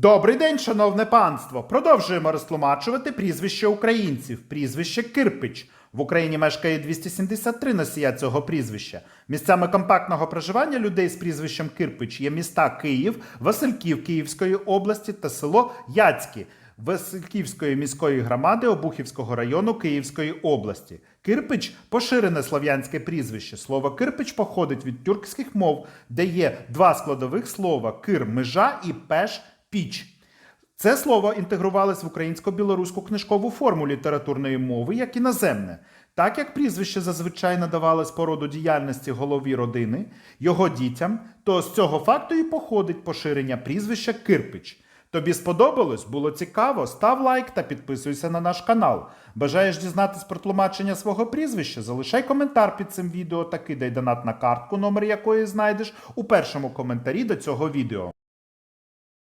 Добрий день, шановне панство! Продовжуємо розтлумачувати прізвище українців. Прізвище Кирпич. В Україні мешкає 273 носія цього прізвища. Місцями компактного проживання людей з прізвищем Кирпич є міста Київ, Васильків Київської області та село Яцькі Васильківської міської громади Обухівського району Київської області. Кирпич поширене слов'янське прізвище. Слово кирпич походить від тюркських мов, де є два складових слова кир межа і пеш піч. Це слово інтегрувалось в українсько-білоруську книжкову форму літературної мови як іноземне. Так як прізвище зазвичай надавалось по роду діяльності голові родини, його дітям, то з цього факту і походить поширення прізвища Кирпич. Тобі сподобалось? Було цікаво? Став лайк та підписуйся на наш канал. Бажаєш дізнатись про тлумачення свого прізвища? Залишай коментар під цим відео та кидай донат на картку, номер якої знайдеш у першому коментарі до цього відео.